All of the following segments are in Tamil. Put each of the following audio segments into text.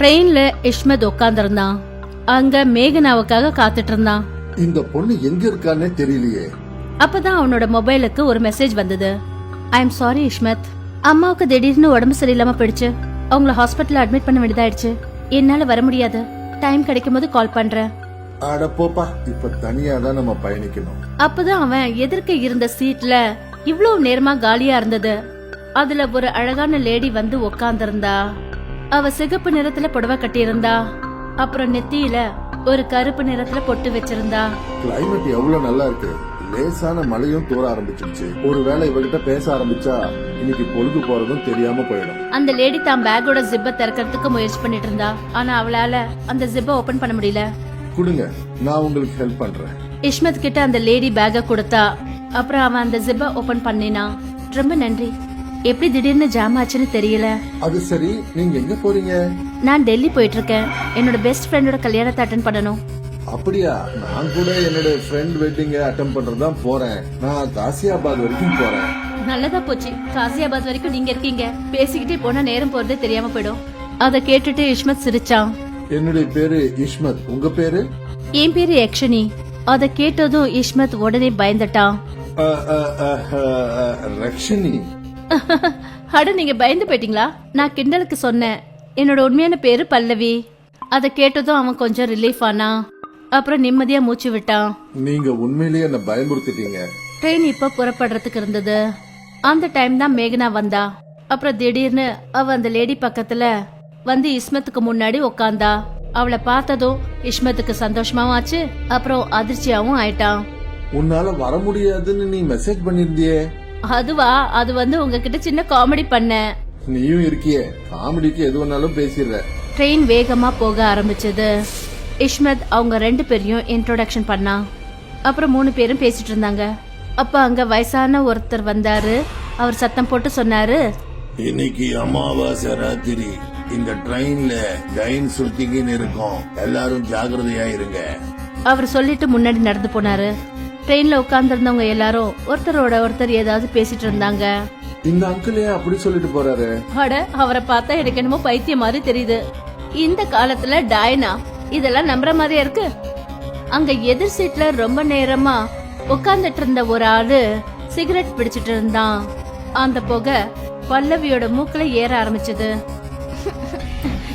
ட்ரெயின்ல இஷ்மத் உட்கார்ந்திருந்தான் அங்க மேகனாவுக்காக காத்துட்டு இருந்தான் இந்த பொண்ணு எங்க இருக்கான்னே தெரியலையே. அப்பதான் அவனோட மொபைலுக்கு ஒரு மெசேஜ் வந்தது. I am sorry Ishmat. அம்மாவுக்கு திடீர்னு உடம்பு சரியில்லாம போயிடுச்சு. அவங்கள ஹாஸ்பிட்டல்ல அட்மிட் பண்ண வேண்டியதாயிடுச்சு. என்னால வர முடியாது. டைம் கிடைக்கும் போது கால் பண்றேன். அட போப்பா இப்ப தனியா தான் நம்ம பயணிக்கணும். அப்பதான் அவன் எதிர்க்க இருந்த சீட்ல இவ்வளவு நேரமா காலியா இருந்தது. அதுல ஒரு அழகான லேடி வந்து உக்காந்திருந்தா அவ சிகப்பு நிறத்துல புடவை கட்டியிருந்தா அப்புறம் நெத்தியில ஒரு கருப்பு நிறத்துல பொட்டு வச்சிருந்தா. கிளைமேட் எவ்வளவு நல்லா இருக்கு. லேசான மழையும் தூர ஆரம்பிச்சிருச்சு. ஒருவேளை இவகிட்ட பேச ஆரம்பிச்சா இன்னைக்கு பொழுது போறதும் தெரியாம போயிடும். அந்த லேடி தான் பேக்கோட ஜிப்பை திறக்கிறதுக்கு முயற்சி பண்ணிட்டு இருந்தா ஆனா அவளால அந்த ஜிப்பை ஓபன் பண்ண முடியல. கொடுங்க நான் உங்களுக்கு ஹெல்ப் பண்றேன். இஷ்மத் கிட்ட அந்த லேடி பேக்க கொடுத்தா அப்புறம் அவன் அந்த ஜிப்பை ஓபன் பண்ணினான் ரொம்ப நன்றி. எப்படி திடீர்னு ஜாம் ஆச்சுன்னு தெரியல. அது சரி நீங்க எங்க போறீங்க? நான் டெல்லி போயிட்டு இருக்கேன் என்னோட பெஸ்ட் ஃப்ரெண்டோட கல்யாணத்தை அட்டன் பண்ணணும். அப்படியா? நான் கூட என்னோட ஃப்ரெண்ட் வெட்டிங்க அட்டன் பண்றது தான் போறேன். நான் காசியாபாத் வரைக்கும் போறேன். நல்லதா போச்சு. காசியாபாத் வரைக்கும் நீங்க இருக்கீங்க. பேசிக்கிட்டே போனா நேரம் போறதே தெரியாம போயிடும். அத கேட்டுட்டு இஷ்மத் சிரிச்சான். என்னுடைய பேரு இஷ்மத். உங்க பேரு? என் பேரு யக்ஷனி. அத கேட்டதும் இஷ்மத் உடனே பயந்துட்டான். ரக்ஷினி. அட நீங்க பயந்து போயிட்டீங்களா? நான் கிண்டலுக்கு சொன்னேன். என்னோட உண்மையான பேரு பல்லவி. அத கேட்டதும் அவன் கொஞ்சம் ரிலீஃப் ஆனா அப்புறம் நிம்மதியா மூச்சு விட்டான். நீங்க உண்மையிலேயே என்ன பயமுறுத்திட்டீங்க. ட்ரெயின் இப்ப புறப்படுறதுக்கு இருந்தது. அந்த டைம் தான் மேகனா வந்தா. அப்புறம் திடீர்னு அவ அந்த லேடி பக்கத்துல வந்து இஸ்மத்துக்கு முன்னாடி உக்காந்தா. அவளை பார்த்ததும் இஸ்மத்துக்கு சந்தோஷமாவும் ஆச்சு அப்புறம் அதிர்ச்சியாவும் ஆயிட்டான். உன்னால வர முடியாதுன்னு நீ மெசேஜ் பண்ணிருந்தியே அதுவா அது வந்து உங்ககிட்ட சின்ன காமெடி பண்ணேன் நீயும் இருக்கியே. காமெடிக்கு எது வேணாலும் பேசிடுற. ட்ரெயின் வேகமா போக ஆரம்பிச்சது. இஷ்மத் அவங்க ரெண்டு பேரையும் இன்ட்ரோடக்ஷன் பண்ணா. அப்புறம் மூணு பேரும் பேசிட்டு இருந்தாங்க. அப்ப அங்க வயசான ஒருத்தர் வந்தாரு. அவர் சத்தம் போட்டு சொன்னாரு இன்னைக்கு அமாவாசை ராத்திரி. இந்த ட்ரெயின்ல டைன் சுத்திக்கின்னு இருக்கும். எல்லாரும் ஜாகிரதையா இருங்க. அவர் சொல்லிட்டு முன்னாடி நடந்து போனாரு. ட்ரெயின்ல உட்கார்ந்திருந்தவங்க எல்லாரும் ஒருத்தரோட ஒருத்தர் ஏதாவது பேசிட்டு இருந்தாங்க. இந்த அங்கிள் ஏன் அப்படி சொல்லிட்டு போறாரு? அட அவரை பார்த்தா எனக்கு என்னமோ பைத்தியம் மாதிரி தெரியுது. இந்த காலத்துல டாய்னா இதெல்லாம் நம்புற மாதிரியா இருக்கு? அங்க எதிர் சீட்ல ரொம்ப நேரமா உட்கார்ந்துட்டு இருந்த ஒரு ஆளு சிகரெட் பிடிச்சிட்டு இருந்தான். அந்த புகை பல்லவியோட மூக்குல ஏற ஆரம்பிச்சது.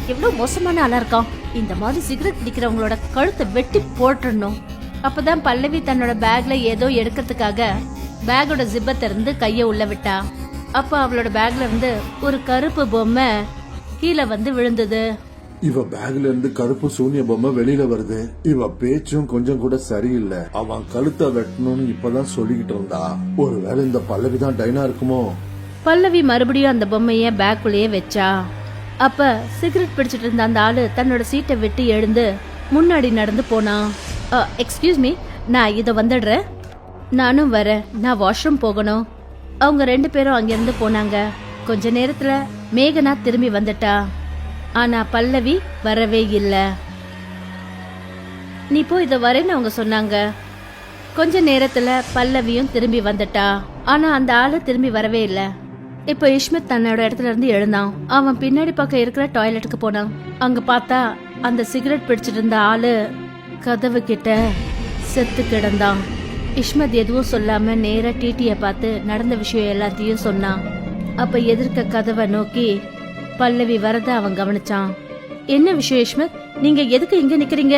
எவ்வளவு மோசமான ஆளா இருக்கான். இந்த மாதிரி சிகரெட் பிடிக்கிறவங்களோட கழுத்தை வெட்டி போட்டுடணும் அப்பதான் பல்லவி தன்னோட பேக்ல ஏதோ எடுக்கிறதுக்காக பேக்கோட ஜிப்பை திறந்து கைய உள்ள விட்டா. அப்ப அவளோட பேக்ல இருந்து ஒரு கருப்பு பொம்மை கீழே வந்து விழுந்தது. இவ பேக்ல இருந்து கருப்பு சூனிய பொம்மை வெளியில வருது. இவ பேச்சும் கொஞ்சம் கூட சரியில்லை. அவன் கழுத்தை வெட்டணும்னு இப்பதான் சொல்லிக்கிட்டு இருந்தா. ஒருவேளை இந்த பல்லவிதான் டைனா இருக்குமோ? பல்லவி மறுபடியும் அந்த பொம்மைய பேக்குள்ளேயே வச்சா. அப்ப சிகரெட் பிடிச்சிட்டு இருந்த அந்த ஆளு தன்னோட சீட்டை விட்டு எழுந்து முன்னாடி நடந்து போனான் எக்ஸ்கியூஸ் மீ நான் இதை வந்துடுறேன். நானும் வரேன். நான் வாஷ்ரூம் போகணும். அவங்க ரெண்டு பேரும் அங்கேருந்து போனாங்க. கொஞ்ச நேரத்தில் மேகனா திரும்பி வந்துட்டா. ஆனா பல்லவி வரவே இல்லை. நீ போய் இதை வரேன்னு அவங்க சொன்னாங்க. கொஞ்ச நேரத்துல பல்லவியும் திரும்பி வந்துட்டா. ஆனா அந்த ஆளு திரும்பி வரவே இல்லை. இப்போ இஷ்மத் தன்னோட இடத்துல இருந்து எழுந்தான். அவன் பின்னாடி பக்கம் இருக்கிற டாய்லெட்டுக்கு போனான். அங்க பார்த்தா அந்த சிகரெட் பிடிச்சிட்டு இருந்த ஆளு கதவு கிட்ட செத்து கிடந்தான். இஷ்மத் எதுவும் சொல்லாம நேரா டிடிய பார்த்து நடந்த விஷயம் எல்லாத்தையும் சொன்னான். அப்ப எதிர்க்க கதவை நோக்கி பல்லவி வரத அவன் கவனிச்சான். என்ன விஷயம் இஷ்மத்? நீங்க எதுக்கு இங்க நிக்கிறீங்க?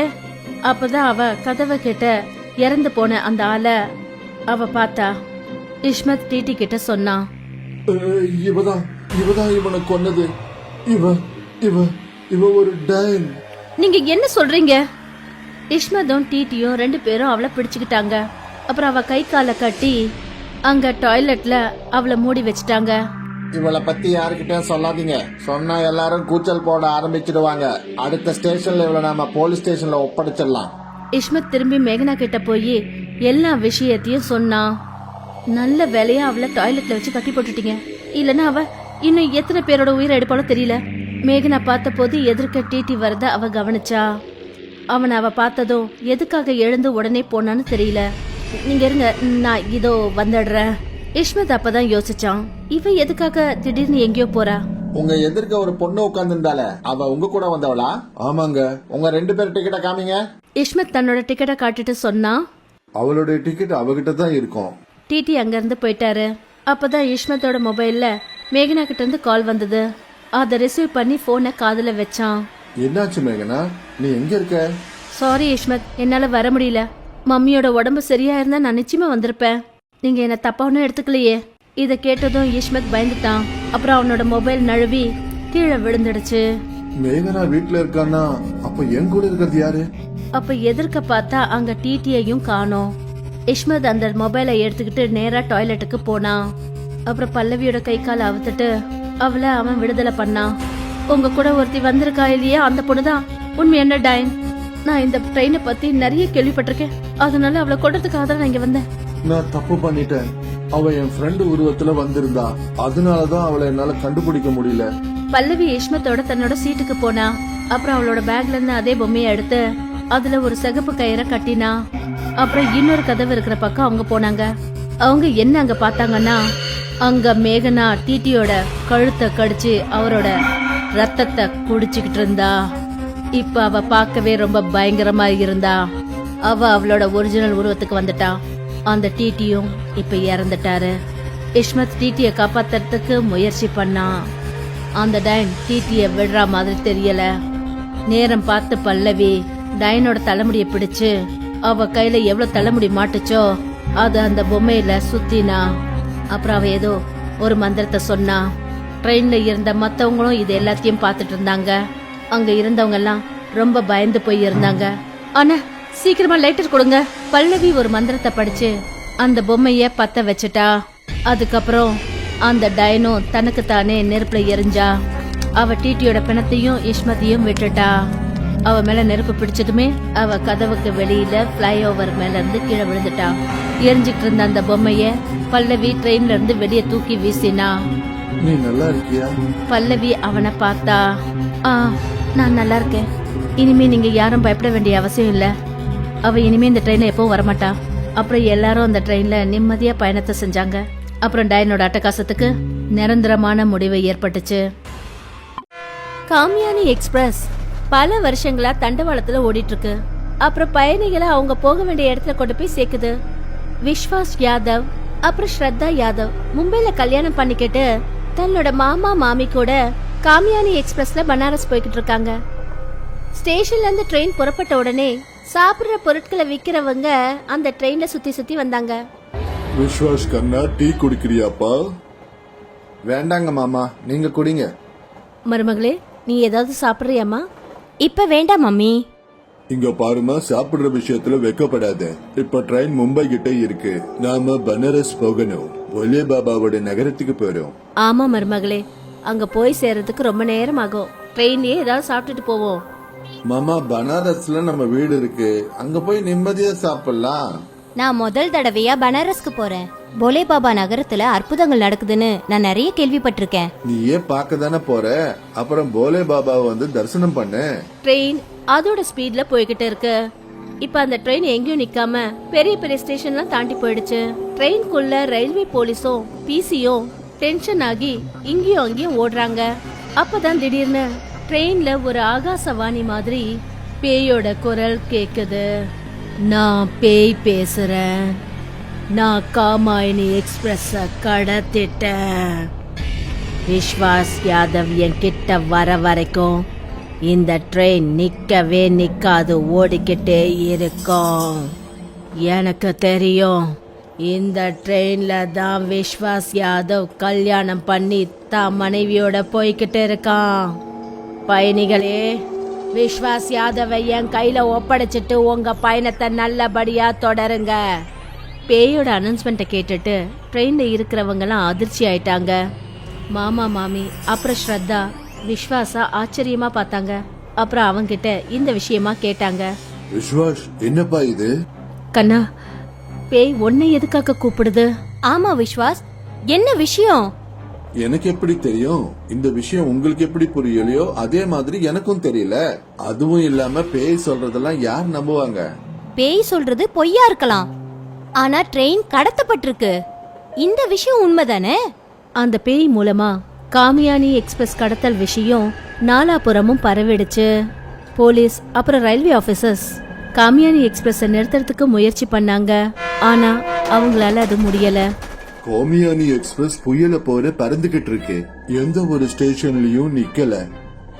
அப்பதான் அவ கதவை கிட்ட இறந்து போன அந்த ஆளை அவ பார்த்தா. இஷ்மத் டிடி கிட்ட சொன்னான். இவதான் இவதான் இவனை கொன்னது. இவ இவ இவ ஒரு டைன் நீங்க என்ன சொல்றீங்க? இஷ்மதும் டிடியும் ரெண்டு பேரும் அவளை பிடிச்சுக்கிட்டாங்க. அப்புறம் அவ கை காலை கட்டி அங்க டாய்லெட்ல அவளை மூடி வச்சுட்டாங்க. இவளை பத்தி யாருக்கிட்டையும் சொல்லாதீங்க. சொன்னா எல்லாரும் கூச்சல் போட ஆரம்பிச்சிடுவாங்க. அடுத்த ஸ்டேஷன்ல இவளை நாம போலீஸ் ஸ்டேஷன்ல ஒப்படைச்சிடலாம். இஷ்மத் திரும்பி மேகனா கிட்ட போய் எல்லா விஷயத்தையும் சொன்னான் நல்ல வேலையா அவளை டாய்லெட்ல வச்சு கட்டி போட்டுட்டீங்க. இல்லனா அவ இன்னும் எத்தனை பேரோட உயிரை எடுப்பாலோ தெரியல. மேகனா பார்த்த போது எதிர்க்க டிடி வரத அவ கவனிச்சா. அவனை அவ பார்த்ததும் எதுக்காக எழுந்து உடனே போனான்னு தெரியல. நீங்க இருங்க நான் இதோ வந்துடுறேன். இஷ்மத் அப்பதான் யோசிச்சான். இவ எதுக்காக திடீர்னு எங்கேயோ போறா? உங்க எதிர்க்க ஒரு பொண்ணு உட்கார்ந்துருந்தால அவ உங்க கூட வந்தவளா? ஆமாங்க. உங்க ரெண்டு பேர் டிக்கெட்டை காமிங்க. இஷ்மத் தன்னோட டிக்கெட்டை காட்டிட்டு சொன்னா? அவளுடைய டிக்கெட் அவகிட்ட தான் இருக்கும். டிடி அங்கிருந்து போயிட்டாரு. அப்பதான் இஷ்மத்தோட மொபைல்ல மேகனா கிட்ட இருந்து கால் வந்தது. அதை ரிசீவ் பண்ணி போனை காதுல வச்சான். என்னாச்சு மேகனா? நீ எங்க இருக்க? சாரி இஷ்மத் என்னால வர முடியல. மம்மியோட உடம்பு சரியா இருந்தா நான் நிச்சயமா வந்திருப்பேன். நீங்க என்ன தப்பா ஒன்றும் எடுத்துக்கலையே. இதை கேட்டதும் இஷ்மத் பயந்துட்டான். அப்புறம் அவனோட மொபைல் நழுவி கீழே விழுந்துடுச்சு. மேகனா வீட்ல இருக்கான்னா அப்ப என் கூட இருக்கிறது யாரு? அப்ப எதிர்க்க பார்த்தா அங்க டிடியையும் காணோம். இஷ்மத் அந்த மொபைலை எடுத்துக்கிட்டு நேரா டாய்லெட்டுக்கு போனான். அப்புறம் பல்லவியோட கை காலை அவுத்துட்டு அவளை அவன் விடுதலை பண்ணான். உங்க கூட ஒருத்தி வந்திருக்கா இல்லையா? அந்த பொண்ணுதான் உண்மை என்ன டைன் நான் இந்த ட்ரெயினை பத்தி நிறைய கேள்விப்பட்டிருக்கேன். அதனால அவளை கொண்டதுக்காக தான் நான் இங்க வந்தேன். நான் தப்பு பண்ணிட்டேன். அவ என் ஃப்ரெண்டு உருவத்துல வந்திருந்தா. அதனாலதான் அவளை என்னால கண்டுபிடிக்க முடியல. பல்லவி இஷ்மத்தோட தன்னோட சீட்டுக்கு போனா அப்புறம் அவளோட பேக்ல இருந்து அதே பொம்மையை எடுத்து அதுல ஒரு சிகப்பு கயிறை கட்டினா அப்புறம் இன்னொரு கதவு இருக்கிற பக்கம் அவங்க போனாங்க. அவங்க என்ன அங்க பார்த்தாங்கன்னா அங்க மேகனா டிடியோட கழுத்தை கடிச்சு அவரோட ரத்தத்தை குடிச்சுக்கிட்டு இருந்தா. இப்ப அவ பார்க்கவே ரொம்ப பயங்கரமா இருந்தா. அவ அவளோட ஒரிஜினல் உருவத்துக்கு வந்துட்டா. அந்த டிடியும் இப்ப இறந்துட்டாரு. இஷ்மத் டிடியை காப்பாத்துறதுக்கு முயற்சி பண்ணா. அந்த டைன் டிடிய விடுற மாதிரி தெரியல. நேரம் பார்த்து பல்லவி டைனோட தலைமுடியை பிடிச்சு அவ கையில எவ்வளவு தலைமுடி மாட்டுச்சோ அது அந்த பொம்மையில சுத்தினா. அப்புறம் அவ ஏதோ ஒரு மந்திரத்தை சொன்னா. ட்ரெயின்ல இருந்த மத்தவங்களும் இது எல்லாத்தையும் பார்த்துட்டு இருந்தாங்க. அங்க இருந்தவங்க எல்லாம் ரொம்ப பயந்து போய் இருந்தாங்க. ஆனா சீக்கிரமா லைட்டர் கொடுங்க. பல்லவி ஒரு மந்திரத்தை படிச்சு அந்த பொம்மைய பத்த வச்சுட்டா. அதுக்கப்புறம் அந்த டைனோ தனக்கு தானே நெருப்புல எரிஞ்சா. அவ டிடியோட பிணத்தையும் இஷ்மதியும் விட்டுட்டா. அவ மேல நெருப்பு பிடிச்சதுமே அவ கதவுக்கு வெளியில ஃபிளைஓவர் மேல இருந்து கீழே விழுந்துட்டா. எரிஞ்சுட்டு இருந்த அந்த பொம்மைய பல்லவி ட்ரெயின்ல இருந்து வெளியே தூக்கி வீசினா. நீ நல்லா இருக்கியா பல்லவி அவனை பார்த்தா ஆ நான் நல்லா இருக்கேன் இனிமே நீங்க யாரும் பயப்பட வேண்டிய அவசியம் இல்ல. அவ இனிமே இந்த ட்ரெயின்ல எப்பவும் வரமாட்டா. அப்புறம் எல்லாரும் அந்த ட்ரெயின்ல நிம்மதியா பயணத்தை செஞ்சாங்க. அப்புறம் டயனோட அட்டகாசத்துக்கு நிரந்தரமான முடிவு ஏற்பட்டுச்சு. காமியானி எக்ஸ்பிரஸ் பல வருஷங்களா தண்டவாளத்துல ஓடிட்டு இருக்கு அப்புறம் பயணிகளை அவங்க போக வேண்டிய இடத்துல கொண்டு போய் சேர்க்குது. விஸ்வாஸ் யாதவ் அப்புறம் ஸ்ரத்தா யாதவ். மும்பைல கல்யாணம் பண்ணிக்கிட்டு தன்னோட மாமா மாமி கூட காமியானி எக்ஸ்பிரஸ்ல பனாரஸ் போய்கிட்டு இருக்காங்க. ஸ்டேஷன்ல இருந்து ட்ரெயின் புறப்பட்ட உடனே சாப்பிடுற பொருட்களை விக்கிறவங்க அந்த ட்ரெயின்ல சுத்தி சுத்தி வந்தாங்க. விஸ்வாஸ் கண்ணா டீ குடிக்கிறியாப்பா? வேண்டாங்க மாமா நீங்க குடிங்க. மருமகளே நீ ஏதாவது சாப்பிடுறியாமா இப்ப வேண்டாம் மம்மி. இங்க பாருமா சாப்பிடுற விஷயத்துல வெக்கப்படாத. இப்ப ட்ரெயின் மும்பை கிட்ட இருக்கு. நாம பனாரஸ் போகணும். ஒலே பாபாவோட நகரத்துக்கு போறோம் ஆமா மருமகளே அங்க போய் சேர்றதுக்கு ரொம்ப நேரம் ஆகும் ட்ரெயின்லயே ஏதாவது சாப்பிட்டுட்டு போவோம். மாமா பனாரஸ்ல நம்ம வீடு இருக்கு. அங்க போய் நிம்மதியா சாப்பிடலாம். நான் முதல் தடவையா பனாரஸ்க்கு போறேன். போலே பாபா நகரத்துல அற்புதங்கள் நடக்குதுன்னு நான் நிறைய கேள்விப்பட்டிருக்கேன். நீயே பார்க்க தானே போற? அப்புறம் போலே பாபாவை வந்து தரிசனம் பண்ணு. ட்ரெயின் அதோட ஸ்பீட்ல போய்கிட்டு இருக்கு. இப்ப அந்த ட்ரெயின் எங்கேயும் நிக்காம பெரிய பெரிய ஸ்டேஷன்லாம் தாண்டி போயிடுச்சு. ட்ரெயின்குள்ள ரயில்வே போலீஸும் பிசியும் டென்ஷன் ஆகி இங்கேயும் அங்கேயும் ஓடுறாங்க. அப்பதான் திடீர்னு ட்ரெயின்ல ஒரு ஆகாசவாணி மாதிரி பேயோட குரல் கேக்குது. நான் பேய் பேசுறேன். நான் காமாயினி எக்ஸ்பிரஸ கடத்திட்டேன். விஸ்வாஸ் யாதவ் என் கிட்ட வர வரைக்கும் இந்த ட்ரெயின் நிற்கவே நிற்காது ஓடிக்கிட்டே இருக்கும். எனக்கு தெரியும் இந்த ட்ரெயினில் தான் விஸ்வாஸ் யாதவ் கல்யாணம் பண்ணி தான் மனைவியோட போய்கிட்டு இருக்கான். பயணிகளே விஸ்வாஸ் யாதவை என் கையில் ஒப்படைச்சிட்டு உங்கள் பயணத்தை நல்லபடியாக தொடருங்க. பேயோட அனௌன்ஸ்மெண்ட்டை கேட்டுட்டு ட்ரெயினில் இருக்கிறவங்கலாம் அதிர்ச்சி ஆயிட்டாங்க. மாமா மாமி அப்புறம் ஸ்ரத்தா விஸ்வாசா ஆச்சரியமா பார்த்தாங்க. அப்புறம் அவங்கிட்ட இந்த விஷயமா கேட்டாங்க. விஸ்வாஸ் என்னப்பா இது? கண்ணா பேய் உன்னை எதுக்காக கூப்பிடுது? ஆமா விஸ்வாஸ் என்ன விஷயம்? எனக்கு எப்படி தெரியும்? இந்த விஷயம் உங்களுக்கு எப்படி புரியலையோ அதே மாதிரி எனக்கும் தெரியல. அதுவும் இல்லாம பேய் சொல்றதெல்லாம் யார் நம்புவாங்க? பேய் சொல்றது பொய்யா இருக்கலாம். ஆனா ட்ரெயின் கடத்தப்பட்டிருக்கு. இந்த விஷயம் உண்மைதானே? அந்த பேய் மூலமா காமியானி எக்ஸ்பிரஸ் கடத்தல் விஷயம் நாலாபுறமும் பரவிடுச்சு. போலீஸ் அப்புறம் ரயில்வே ஆபீசர்ஸ். காமியானி எக்ஸ்பிரஸை நிறுத்துறதுக்கு முயற்சி பண்ணாங்க. ஆனா அவங்களால அது முடியல. கோமியானி எக்ஸ்பிரஸ் புயல போல பறந்துகிட்டு இருக்கு. எந்த ஒரு ஸ்டேஷன்லயும் நிக்கல.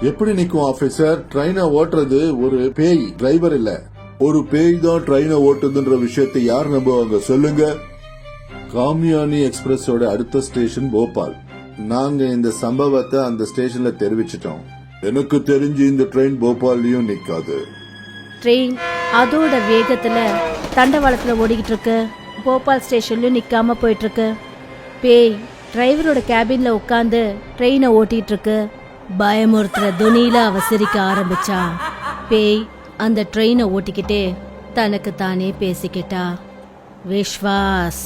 எப்படி நிக்கும் ஆபீசர்? ட்ரெயினை ஓட்டுறது ஒரு பேய் டிரைவர் இல்ல. ஒரு பேய் தான் ட்ரெயினை ஓட்டுதுன்ற விஷயத்தை யார் நம்புவாங்க சொல்லுங்க. காமியானி எக்ஸ்பிரஸோட அடுத்த ஸ்டேஷன் போபால். நாங்க இந்த சம்பவத்தை அந்த ஸ்டேஷன்ல தெரிவிச்சிட்டோம். எனக்கு தெரிஞ்சு இந்த ட்ரெயின் போபால்லயும் நிக்காது. ட்ரெயின் அதோட வேகத்துல தண்டவாளத்துல ஓடிக்கிட்டு இருக்கு போபால் ஸ்டேஷன்லயும் நிக்காம போயிட்டு இருக்கு பேய் டிரைவரோட கேபின்ல உட்காந்து ட்ரெயினை ஓட்டிட்டு இருக்கு பயமுறுத்துற துணியில அவ சிரிக்க ஆரம்பிச்சா. பேய் அந்த ட்ரெயினை ஓட்டிக்கிட்டே தனக்கு தானே பேசிக்கிட்டா. விஸ்வாஸ்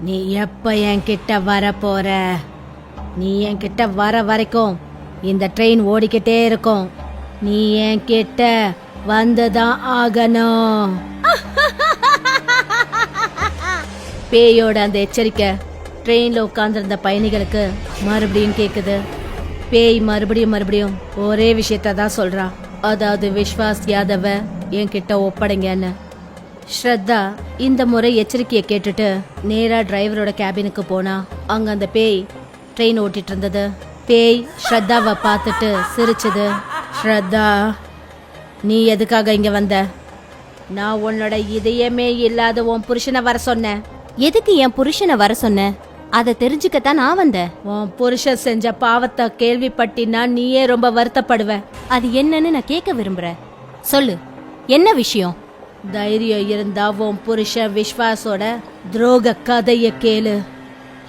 நீ எப்ப என்கிட்ட வர போற? நீ என்கிட்ட வர வரைக்கும் இந்த ட்ரெயின் ஓடிக்கிட்டே இருக்கும். நீ என்கிட்ட வந்துதான் ஆகணும். பேயோட அந்த எச்சரிக்கை ட்ரெயின்ல உட்கார்ந்திருந்த பயணிகளுக்கு மறுபடியும் கேக்குது. பேய் மறுபடியும் மறுபடியும் ஒரே விஷயத்த தான் சொல்றா. அதாவது விஸ்வாஸ் யாதவ என்கிட்ட ஒப்படைங்கன்னு. ஸ்ரத்தா இந்த முறை எச்சரிக்கையை கேட்டுட்டு நேரா டிரைவரோட கேபினுக்கு போனா அங்க அந்த பேய் ட்ரெயின் ஓட்டிட்டு இருந்தது பேய் ஸ்ரத்தாவை பார்த்துட்டு சிரிச்சது. ஸ்ரத்தா நீ எதுக்காக இங்க வந்த? நான் உன்னோட இதயமே இல்லாத உன் புருஷனை வர சொன்னேன். எதுக்கு என் புருஷனை வர சொன்ன? அதை தெரிஞ்சுக்கத்தான் நான் வந்தேன் உன் புருஷன் செஞ்ச பாவத்தை கேள்விப்பட்டினா நீயே ரொம்ப வருத்தப்படுவ. அது என்னன்னு நான் கேட்க விரும்புறேன். சொல்லு என்ன விஷயம்? தைரியம் இருந்தா உன் புருஷன் விஸ்வாஸோட துரோக கதைய கேளு.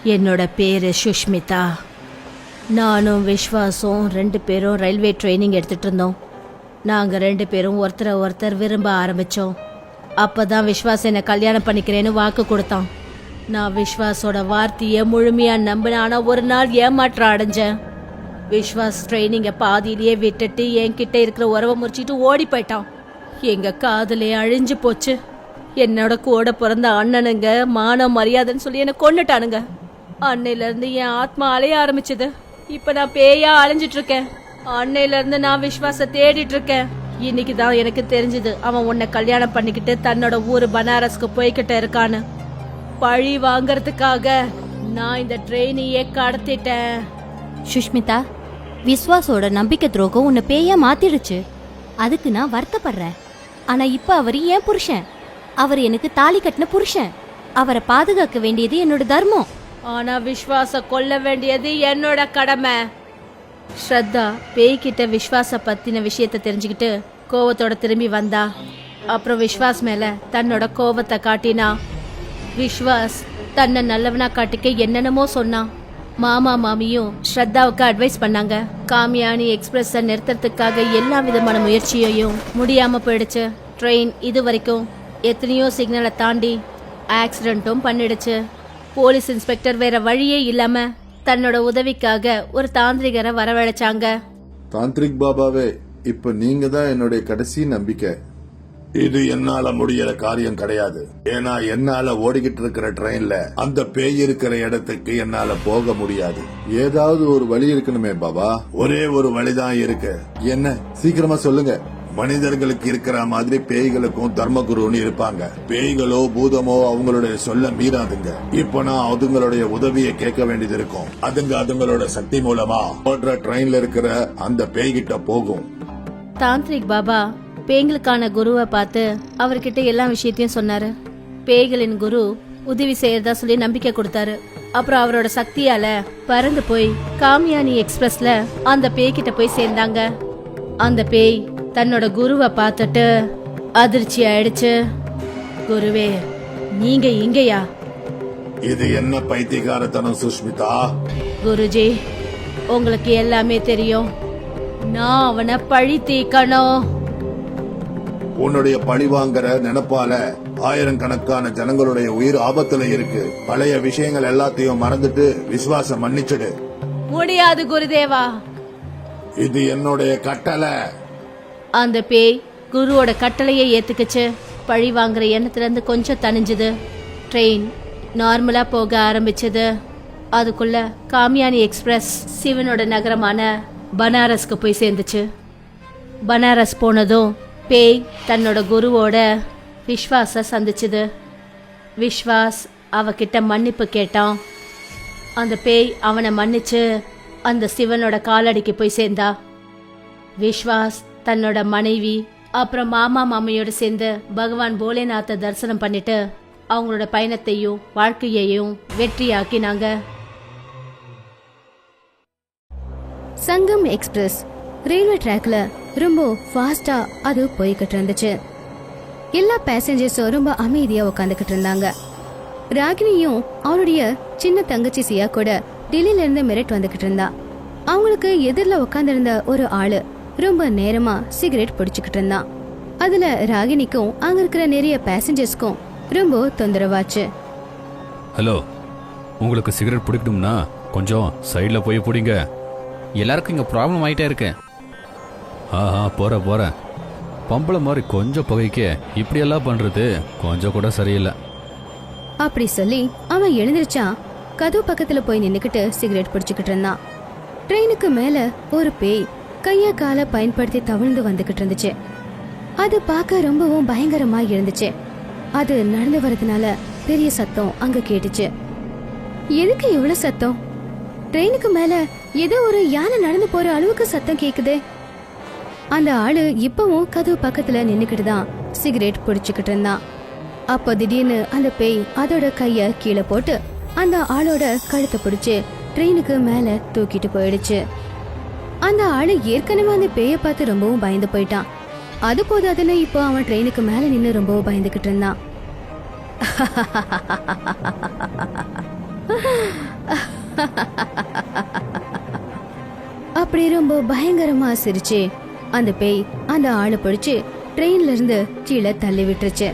என்னோட பேரு சுஷ்மிதா. நானும் விஸ்வாசும் ரெண்டு பேரும் ரயில்வே ட்ரைனிங் எடுத்துகிட்டு இருந்தோம். நாங்கள் ரெண்டு பேரும் ஒருத்தரை ஒருத்தர் விரும்ப ஆரம்பித்தோம் அப்போ தான் விஸ்வாஸ் என்னை கல்யாணம் பண்ணிக்கிறேன்னு வாக்கு கொடுத்தான். நான் விஸ்வாஸோட வார்த்தையை முழுமையாக நம்பினேன் ஆனால் ஒரு நாள் ஏமாற்றம் அடைஞ்சேன். விஸ்வாஸ் ட்ரைனிங்கை பாதியிலேயே விட்டுட்டு என்கிட்ட இருக்கிற உறவை முறிச்சிட்டு ஓடி போயிட்டான். எங்கள் காதலே அழிஞ்சு போச்சு. என்னோட கூட பிறந்த அண்ணனுங்க மானம் மரியாதைன்னு சொல்லி என்னை கொண்டுட்டானுங்க அன்னையில இருந்து என் ஆத்மா அலைய ஆரம்பிச்சது. இப்ப நான் பேயா அலைஞ்சிட்டு இருக்கேன் அன்னையில இருந்து நான் விஸ்வாச தேடிட்டு இருக்கேன் இன்னைக்கு தான் எனக்கு தெரிஞ்சது அவன் உன்னை கல்யாணம் பண்ணிக்கிட்டு தன்னோட ஊரு பனாரஸ்க்கு போய்கிட்ட இருக்கான்னு. பழி வாங்கறதுக்காக நான் இந்த ட்ரெயினையே கடத்திட்டேன். சுஷ்மிதா விஸ்வாஸோட நம்பிக்கை துரோகம் உன்னை பேயா மாத்திடுச்சு. அதுக்கு நான் வருத்தப்படுறேன். ஆனா இப்ப அவர் ஏன் புருஷன்? அவர் எனக்கு தாலி கட்டின புருஷன். அவரை பாதுகாக்க வேண்டியது என்னோட தர்மம். ஆனா விஸ்வாச கொல்ல வேண்டியது என்னோட கடமை. ஸ்ரத்தா பேய்கிட்ட விஸ்வாச பத்தின விஷயத்த தெரிஞ்சுக்கிட்டு கோவத்தோட திரும்பி வந்தா. அப்புறம் விஸ்வாஸ் மேல தன்னோட கோவத்தை காட்டினா. விஸ்வாஸ் தன்னை நல்லவனா காட்டிக்க என்னென்னமோ சொன்னான் மாமா மாமியும் ஸ்ரத்தாவுக்கு அட்வைஸ் பண்ணாங்க. காமியானி எக்ஸ்பிரஸ நிறுத்தறதுக்காக எல்லா விதமான முயற்சியையும் முடியாம போயிடுச்சு. ட்ரெயின் இது வரைக்கும் எத்தனையோ சிக்னலை தாண்டி ஆக்சிடென்ட்டும் பண்ணிடுச்சு. போலீஸ் இன்ஸ்பெக்டர் வேற வழியே இல்லாம தன்னோட உதவிக்காக ஒரு தாந்திரிகரை வரவழைச்சாங்க. தாந்திரிக் பாபாவே இப்ப நீங்க தான் என்னுடைய கடைசி நம்பிக்கை. இது என்னால முடியற காரியம் கிடையாது. ஏன்னா என்னால ஓடிக்கிட்டு இருக்கிற ட்ரெயின்ல அந்த பேய் இருக்கிற இடத்துக்கு என்னால போக முடியாது. ஏதாவது ஒரு வழி இருக்கணுமே பாபா. ஒரே ஒரு வழிதான் இருக்கு. என்ன? சீக்கிரமா சொல்லுங்க. மனிதர்களுக்கு இருக்கிற மாதிரி பேய்களுக்கும் தர்மகுருன்னு இருப்பாங்க. பேய்களோ பூதமோ அவங்களுடைய சொல்ல மீறாதுங்க. இப்ப நான் அதுங்களுடைய உதவியை கேட்க வேண்டியது இருக்கும். அதுங்க அதுங்களோட சக்தி மூலமா ஓடுற ட்ரெயின்ல இருக்கிற அந்த பேய்கிட்ட போகும். தாந்திரிக் பாபா பேய்களுக்கான குருவை பார்த்து அவர்கிட்ட எல்லா விஷயத்தையும் சொன்னாரு. பேய்களின் குரு உதவி செய்யறதா சொல்லி நம்பிக்கை கொடுத்தாரு. அப்புறம் அவரோட சக்தியால பறந்து போய் காமியானி எக்ஸ்பிரஸ்ல அந்த பேய்கிட்ட போய் சேர்ந்தாங்க. அந்த பேய் தன்னோட குருவை பார்த்துட்டு அதிர்ச்சி ஆயிடுச்சு. குருவே நீங்க இங்கயா? இது என்ன பைத்தியகாரத்தனம் சுஷ்மிதா? குருஜி உங்களுக்கு எல்லாமே தெரியும். நான் அவனை பழி தீக்கணும் உன்னுடைய பழி வாங்குற நினைப்பால ஆயிரக்கணக்கான ஜனங்களுடைய உயிர் ஆபத்துல இருக்கு. பழைய விஷயங்கள் எல்லாத்தையும் மறந்துட்டு விசுவாசம் மன்னிச்சிடு. முடியாது குருதேவா. இது என்னுடைய கட்டளை. அந்த பேய் குருவோட கட்டளையை ஏத்துக்குச்சு. பழி வாங்குற எண்ணத்துல இருந்து கொஞ்சம் தணிஞ்சுது. ட்ரெயின் நார்மலா போக ஆரம்பிச்சது. அதுக்குள்ள காமியானி எக்ஸ்பிரஸ் சிவனோட நகரமான பனாரஸ்க்கு போய் சேர்ந்துச்சு. பனாரஸ் போனதும் பேய் தன்னோட குருவோட விஸ்வாஸை சந்திச்சுது. விஸ்வாஸ் அவகிட்ட மன்னிப்பு கேட்டான். அந்த பேய் அவனை மன்னிச்சு அந்த சிவனோட காலடிக்கு போய் சேர்ந்தா. விஸ்வாஸ் தன்னோட மனைவி அப்புறம் மாமா மாமியோட சேர்ந்து பகவான் போலேநாத்தை தரிசனம் பண்ணிட்டு அவங்களோட பயணத்தையும் வாழ்க்கையையும் வெற்றியாக்கினாங்க. சங்கம் எக்ஸ்பிரஸ் ரயில்வே ட்ராக்ல ரொம்ப ஃபாஸ்டா அது போய்கிட்டு இருந்துச்சு. எல்லா பேசஞ்சர்ஸும் ரொம்ப அமைதியா உட்காந்துக்கிட்டு இருந்தாங்க. ராகினியும் அவருடைய சின்ன தங்கச்சி சியா கூட டெல்லியில இருந்து மிரட் வந்துகிட்டு இருந்தா. அவங்களுக்கு எதிரில் உட்காந்துருந்த ஒரு ஆளு ரொம்ப நேரமா சிகரெட் பிடிச்சுக்கிட்டு இருந்தான். அதுல ராகினிக்கும் அங்க இருக்கிற நிறைய பேசஞ்சர்ஸ்க்கும் ரொம்ப தொந்தரவாச்சு. ஹலோ உங்களுக்கு சிகரெட் பிடிக்கணும்னா கொஞ்சம் சைடில் போய் பிடிங்க. எல்லாருக்கும் இங்க ப்ராப்ளம் ஆயிட்டே இருக்கு. ஆ ஆ போகிறேன் போகிறேன் பம்பளை மாதிரி கொஞ்சம் புகைக்க இப்படியெல்லாம் பண்ணுறது கொஞ்சம் கூட சரியில்லை. அப்படி சொல்லி அவன் எழுந்திருச்சான். கதவு பக்கத்துல போய் நின்னுக்கிட்டு சிகரெட் பிடிச்சுக்கிட்டு இருந்தான். ட்ரெயினுக்கு மேல ஒரு பேய் கையை கால பயன்படுத்தி தவிழ்ந்து வந்துகிட்டு இருந்துச்சு. அது பார்க்க ரொம்பவும் பயங்கரமா இருந்துச்சு. அது நடந்து வரதுனால பெரிய சத்தம் அங்க கேட்டுச்சு. எதுக்கு இவ்வளவு சத்தம்? ட்ரெயினுக்கு மேல ஏதோ ஒரு யானை நடந்து போற அளவுக்கு சத்தம் கேக்குது. அந்த ஆளு இப்பவும் கதவு பக்கத்துல நின்னுக்கிட்டு தான் சிகரெட் பிடிச்சுக்கிட்டு இருந்தான். அப்போ திடீர்னு அந்த பேய் அதோட கைய கீழே போட்டு அந்த ஆளோட கழுத்தை பிடிச்சு ட்ரெயினுக்கு மேல தூக்கிட்டு போயிடுச்சு. அந்த ஆளு ஏற்கனவே அந்த பேயை பார்த்து ரொம்பவும் பயந்து போயிட்டான். அது போதாதுன்னு இப்போ அவன் ட்ரெயினுக்கு மேல நின்று ரொம்பவும் பயந்துகிட்டு இருந்தான். அப்படி ரொம்ப பயங்கரமா சிரிச்சு அந்த பேய் அந்த ஆளை பிடிச்சு ட்ரெயின்ல இருந்து கீழே தள்ளி விட்டுருச்சு.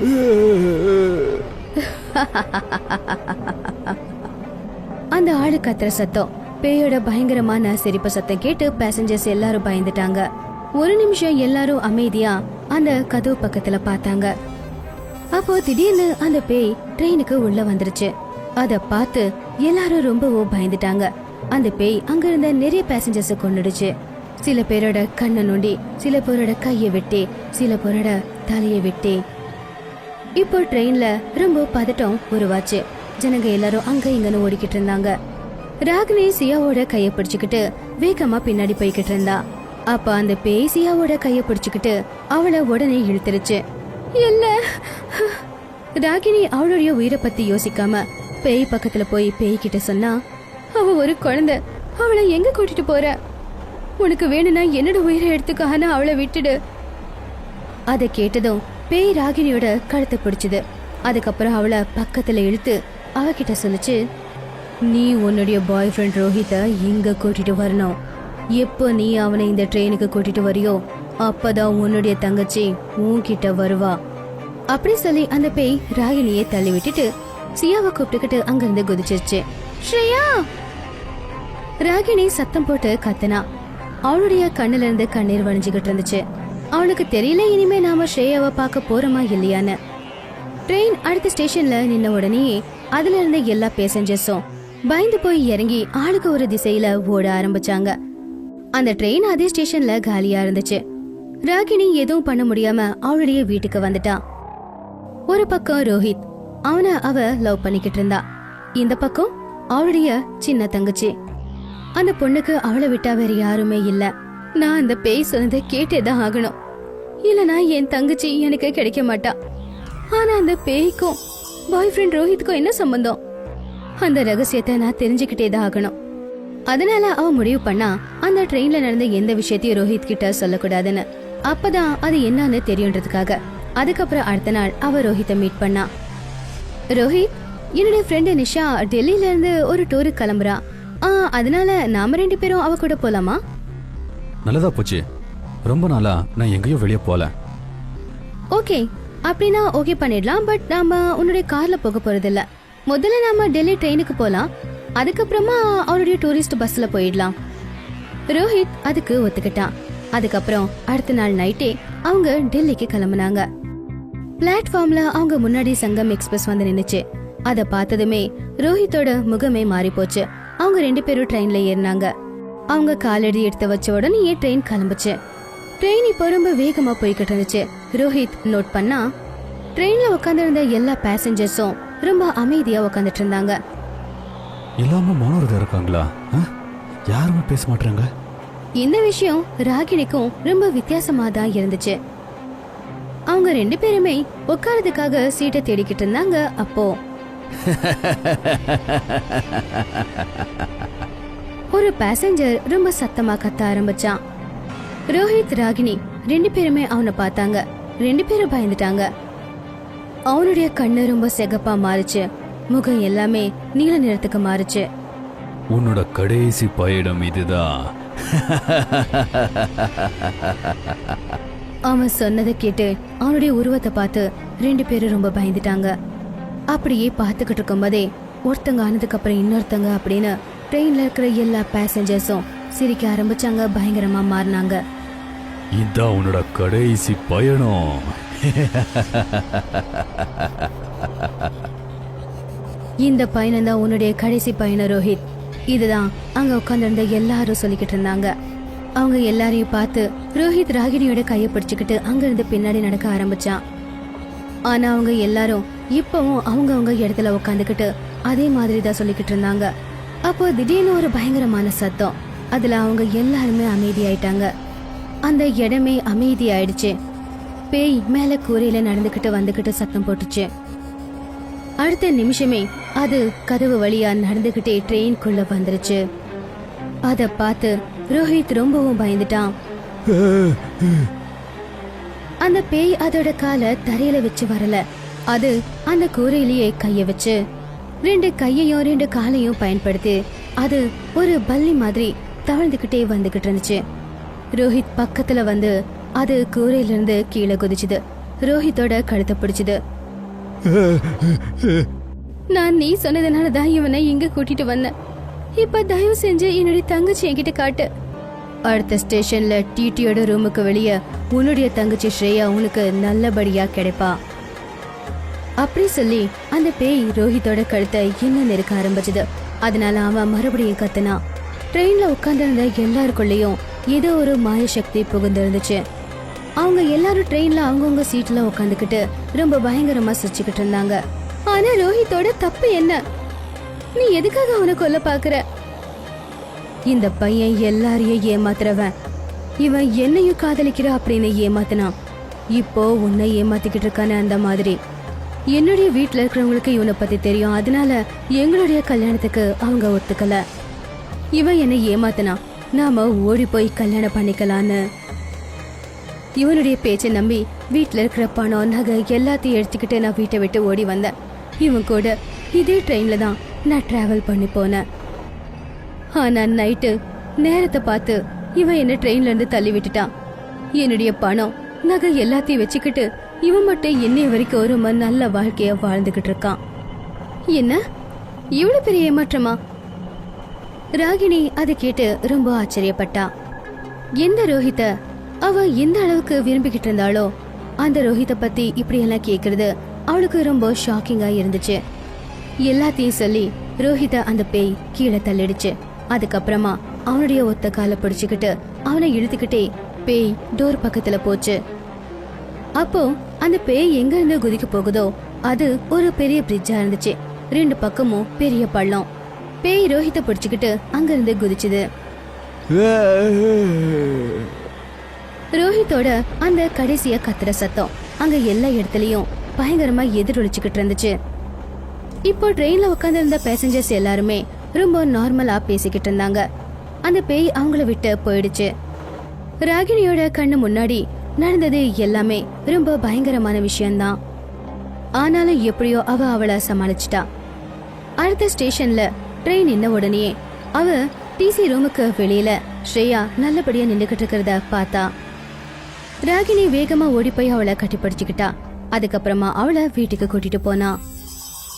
அந்த ஆளு கத்துற சத்தம். பேயோட பயங்கரமான சிரிப்பு சத்தம் கேட்டு பேசஞ்சர்ஸ் எல்லாரும் பயந்துட்டாங்க. ஒரு நிமிஷம் எல்லாரும் அமைதியா அந்த கதவு பக்கத்துல பார்த்தாங்க. அப்போ திடீர்னு அந்த பேய் ட்ரெயினுக்கு உள்ள வந்துருச்சு. அத பார்த்து எல்லாரும் ரொம்பவும் பயந்துட்டாங்க. அந்த பேய் அங்க இருந்த நிறைய பேசஞ்சர்ஸ் கொண்டுடுச்சு சில பேரோட கண்ணை நோண்டி சில பேரோட கையை வெட்டி சில பேரோட தலையை வெட்டி. இப்போ ட்ரெயின்ல ரொம்ப பதட்டம் உருவாச்சு. ஜனங்க எல்லாரும் அங்க இங்கன்னு ஓடிக்கிட்டு இருந்தாங்க. ராகினி சியாவோட கைய பிடிச்சுக்கிட்டு வேகமா பின்னாடி போய்கிட்டு இருந்தா. அப்ப அந்த பேய் சியாவோட கைய பிடிச்சுக்கிட்டு அவளை உடனே இழுத்துருச்சு. இல்ல ராகினி அவளுடைய உயிரை பத்தி யோசிக்காம பேய் பக்கத்துல போய் பேய் கிட்ட சொன்னா அவ ஒரு குழந்தை. அவளை எங்க கூட்டிட்டு போற? உனக்கு வேணும்னா என்னோட உயிரை எடுத்துக்கான அவளை விட்டுடு. அதை கேட்டதும் பேய் ராகினியோட கழுத்தை பிடிச்சது. அதுக்கப்புறம் அவளை பக்கத்துல இழுத்து அவகிட்ட சொல்லுச்சு நீ உன்னுடைய பாய் ஃப்ரெண்ட் ரோஹித்தை இங்கே கூட்டிட்டு வரணும். எப்போ நீ அவனை இந்த ட்ரெயினுக்கு கூட்டிட்டு வரியோ அப்பதான் உன்னுடைய தங்கச்சி உன்கிட்ட வருவா. அப்படி சொல்லி அந்த பேய் ராகினியை தள்ளி விட்டுட்டு சியாவை கூப்பிட்டுக்கிட்டு அங்கிருந்து குதிச்சிருச்சு. ஸ்ரேயா ராகினி சத்தம் போட்டு கத்தனா. அவளுடைய கண்ணுல இருந்து கண்ணீர் வணிஞ்சுகிட்டு இருந்துச்சு. அவளுக்கு தெரியல இனிமே நாம ஸ்ரேயாவை பார்க்க போறோமா இல்லையான்னு. ட்ரெயின் அடுத்த ஸ்டேஷன்ல நின்ன உடனே அதுல இருந்த எல்லா பேசஞ்சர்ஸும் பயந்து போய் இறங்கி ஆளுக்கு ஒரு திசையில ஓட ஆரம்பிச்சாங்க. அந்த ட்ரெயின் அதே ஸ்டேஷன்ல காலியா இருந்துச்சு. ராகினி எதுவும் பண்ண முடியாம அவளுடைய வீட்டுக்கு வந்துட்டான் ஒரு பக்கம் ரோஹித் அவனை அவ லவ் பண்ணிக்கிட்டு இருந்தா. இந்த பக்கம் அவளுடைய சின்ன தங்கச்சி. அந்த பொண்ணுக்கு அவளை விட்டா வேற யாருமே இல்ல. நான் அந்த பேய் சொன்னதை கேட்டேதான் ஆகணும். இல்லனா என் தங்கச்சி எனக்கு கிடைக்க மாட்டா. ஆனா அந்த பேய்க்கும் பாய் ஃப்ரெண்ட் ரோஹித்துக்கும் என்ன சம்பந்தம்? அந்த ரகசியத்தை நான் தெரிஞ்சுக்கிட்டே தான் ஆகணும். அதனால அவ முடிவு பண்ணா அந்த ட்ரெயின்ல நடந்த எந்த விஷயத்தையும் ரோஹித் கிட்ட சொல்லக்கூடாதுன்னு. அப்பதான் அது என்னன்னு தெரியுன்றதுக்காக. அதுக்கப்புறம் அடுத்த நாள் அவ ரோஹித்தை மீட் பண்ணா. ரோஹித் என்னுடைய ஃப்ரெண்டு நிஷா டெல்லியில இருந்து ஒரு டூருக்கு கிளம்புறா. ஆ அதனால நாம ரெண்டு பேரும் அவ கூட போலாமா? நல்லதா போச்சு. ரொம்ப நாளா நான் எங்கேயும் வெளியே போகல ஓகே அப்படின்னா ஓகே பண்ணிடலாம் பட் நாம உன்னுடைய கார்ல போக போறதில்ல. முதல்ல நாம டெல்லி ட்ரெயினுக்கு போலாம். அதுக்கப்புறமா அவருடைய டூரிஸ்ட் பஸ்ல போயிடலாம். ரோஹித் அதுக்கு ஒத்துக்கிட்டான். அதுக்கப்புறம் அடுத்த நாள் நைட்டே அவங்க டெல்லிக்கு கிளம்புனாங்க. பிளாட்ஃபார்ம்ல அவங்க முன்னாடி சங்கம் எக்ஸ்பிரஸ் வந்து நின்னுச்சு. அத பார்த்ததுமே ரோஹித்தோட முகமே மாறி போச்சு அவங்க ரெண்டு பேரும் ட்ரெயின்ல ஏறினாங்க. அவங்க காலடி எடுத்து வச்ச உடனே ட்ரெயின் கிளம்புச்சு. ட்ரெயின் இப்போ ரொம்ப வேகமா போய்கிட்டு இருந்துச்சு. ரோஹித் நோட் பண்ணா ட்ரெயின்ல உட்காந்துருந்த எல்லா பேசஞ்சர்ஸும் ரொம்ப அமைதியா உட்காந்துட்டு இருந்தாங்க எல்லாமே மௌனர்கள் இருக்காங்களா? யாருமே பேச மாட்டாங்க இந்த விஷயம் ராகினிக்கும் ரொம்ப வித்தியாசமா தான் இருந்துச்சு. அவங்க ரெண்டு பேருமே உட்காரதுக்காக சீட்டை தேடிக்கிட்டு இருந்தாங்க அப்போ. ஒரு பேசஞ்சர் ரொம்ப சத்தமா கத்த ஆரம்பிச்சான். ரோஹித் ராகினி ரெண்டு பேருமே அவனை பார்த்தாங்க. ரெண்டு பேரும் பயந்துட்டாங்க. அவனுடைய கண்ணு ரொம்ப செகப்பா மாறுச்சு. முகம் எல்லாமே நீல நிறத்துக்கு மாறுச்சு. உன்னோட கடைசி பயணம் இதுதான் அவன் சொன்னதை கேட்டு அவனுடைய உருவத்தை பார்த்து ரெண்டு பேரும் ரொம்ப பயந்துட்டாங்க. அப்படியே பார்த்துக்கிட்டு இருக்கும்போதே ஒருத்தங்க ஆனதுக்கு அப்புறம் இன்னொருத்தங்க அப்படின்னு ட்ரெயின்ல இருக்கிற எல்லா பேசஞ்சர்ஸும் சிரிக்க ஆரம்பிச்சாங்க பயங்கரமா மாறினாங்க. இதான் உன்னோட கடைசி பயணம். இந்த பயணம் தான் உன்னுடைய கடைசி பயணம் ரோஹித். இதுதான் அங்க உட்காந்துருந்த எல்லாரும் சொல்லிக்கிட்டு இருந்தாங்க. அவங்க எல்லாரையும் பார்த்து ரோஹித் ராகினியோட கையை பிடிச்சுக்கிட்டு அங்கிருந்து பின்னாடி நடக்க ஆரம்பிச்சான். ஆனா அவங்க எல்லாரும் இப்பவும் அவங்க அவங்க இடத்துல உட்காந்துக்கிட்டு அதே மாதிரி தான் சொல்லிக்கிட்டு இருந்தாங்க. அப்போ திடீர்னு ஒரு பயங்கரமான சத்தம். அதுல அவங்க எல்லாருமே அமைதியாயிட்டாங்க. அந்த இடமே அமைதியாயிடுச்சு. பேய் மேல கூரையில நடந்துகிட்டு வந்துகிட்டு சத்தம் போட்டுச்சு. அடுத்த நிமிஷமே அது கதவு வழியா நடந்துகிட்டே ட்ரெயின்குள்ள வந்துருச்சு. அத பார்த்து ரோஹித் ரொம்பவும் பயந்துட்டான். அந்த பேய் அதோட காலை தரையில வச்சு வரல. அது அந்த கூரையிலேயே கைய வச்சு ரெண்டு கையையும் ரெண்டு காலையும் பயன்படுத்தி அது ஒரு பல்லி மாதிரி தவழ்ந்துகிட்டே வந்துகிட்டு இருந்துச்சு. ரோஹித் பக்கத்துல வந்து அது கூரையிலிருந்து கீழே குதிச்சுது. ரோஹித்தோட கழுத்தை பிடிச்சுது. நான் நீ சொன்னதுனால தான் இவனை இங்க கூட்டிட்டு வந்தேன். இப்ப தயவு செஞ்சு என்னுடைய தங்கச்சி என்கிட்ட காட்டு. அடுத்த ஸ்டேஷன்ல டிடியோட ரூமுக்கு வெளியே உன்னுடைய தங்கச்சி ஸ்ரேயா உனக்கு நல்லபடியா கிடைப்பா. அப்படி சொல்லி அந்த பேய் ரோஹித்தோட கழுத்தை இன்னும் நெருக்க ஆரம்பிச்சது. அதனால அவன் மறுபடியும் கத்துனான். ட்ரெயின்ல உட்கார்ந்திருந்த எல்லாருக்குள்ளேயும் ஏதோ ஒரு மாய சக்தி புகுந்திருந்துச்சு. அவங்க எல்லாரும் ட்ரெயின்ல அவங்கவுங்க சீட்ல உட்காந்துக்கிட்டு ரொம்ப பயங்கரமா சிரிச்சுக்கிட்டு இருந்தாங்க. ஆனா ரோஹித்தோட தப்பு என்ன? நீ எதுக்காக அவனை கொல்ல பாக்குற? இந்த பையன் எல்லாரையும் ஏமாத்துறவன். இவன் என்னையும் காதலிக்கிற அப்படின்னு ஏமாத்தினான். இப்போ உன்னை ஏமாத்திக்கிட்டு இருக்கானே அந்த மாதிரி. என்னுடைய வீட்டில் இருக்கிறவங்களுக்கு இவனை பத்தி தெரியும். அதனால எங்களுடைய கல்யாணத்துக்கு அவங்க ஒத்துக்கல. இவன் என்னை ஏமாத்தினான் நாம ஓடி போய் கல்யாணம் பண்ணிக்கலான்னு. இவனுடைய பேச்சை நம்பி வீட்டில் இருக்கிற பணம் நகை எல்லாத்தையும் எடுத்துக்கிட்டு நான் வீட்டை விட்டு ஓடி வந்தேன். இவன் கூட இதே ட்ரெயினில் தான் நான் ட்ராவல் பண்ணி போனேன். ஆனால் நைட்டு நேரத்தை பார்த்து இவன் என்ன ட்ரெயின்லேருந்து தள்ளி விட்டுட்டான். என்னுடைய பணம் நகை எல்லாத்தையும் வச்சுக்கிட்டு இவன் மட்டும் என்னைய வரைக்கும் ரொம்ப நல்ல வாழ்க்கையை வாழ்ந்துக்கிட்டு இருக்கான். என்ன? இவ்வளோ பெரிய ஏமாற்றமா? ராகினி அதை கேட்டு ரொம்ப ஆச்சரியப்பட்டா. எந்த ரோஹித்தை அவ எந்த அளவுக்கு விரும்பிக்கிட்டு இருந்தாளோ அந்த ரோஹித்தை பத்தி இப்படி எல்லாம் கேக்குறது அவளுக்கு ரொம்ப ஷாக்கிங்கா இருந்துச்சு. எல்லாத்தையும் சொல்லி ரோஹித அந்த பேய் கீழே தள்ளிடுச்சு. அதுக்கப்புறமா அவனுடைய ஒத்த காலை பிடிச்சுக்கிட்டு அவனை இழுத்துக்கிட்டே பேய் டோர் பக்கத்துல போச்சு. அப்போ அந்த பேய் எங்க இருந்து குதிக்க போகுதோ அது ஒரு பெரிய பிரிட்ஜா இருந்துச்சு. ரெண்டு பக்கமும் பெரிய பள்ளம். பேய் ரோஹித பிடிச்சுக்கிட்டு அங்கிருந்து குதிச்சுது. ரோஹித்தோட அந்த கடைசிய கத்துற சத்தம் அங்க எல்லா இடத்துலயும் பயங்கரமா எதிரொலிச்சுக்கிட்டு இருந்துச்சு. இப்போ ட்ரெயின்ல உட்காந்துருந்த பேசஞ்சர்ஸ் எல்லாருமே ரொம்ப நார்மலா பேசிக்கிட்டு இருந்தாங்க. அந்த பேய் அவங்கள விட்டு போயிடுச்சு. ராகினியோட கண்ணு முன்னாடி நடந்தது எல்லாமே ரொம்ப பயங்கரமான விஷயம்தான். ஆனாலும் எப்படியோ அவ அவளை சமாளிச்சிட்டா. அடுத்த ஸ்டேஷன்ல ட்ரெயின் நின்ன உடனே அவ டிசி ரூமுக்கு வெளியில ஸ்ரேயா நல்லபடியா நின்னுகிட்டு இருக்கிறத பார்த்தா. ராகினி வேகமா ஓடி போய் அவளை கட்டிப்பிடிச்சுக்கிட்டா அதுக்கப்புறமா அவளை வீட்டுக்கு கூட்டிட்டு போனா.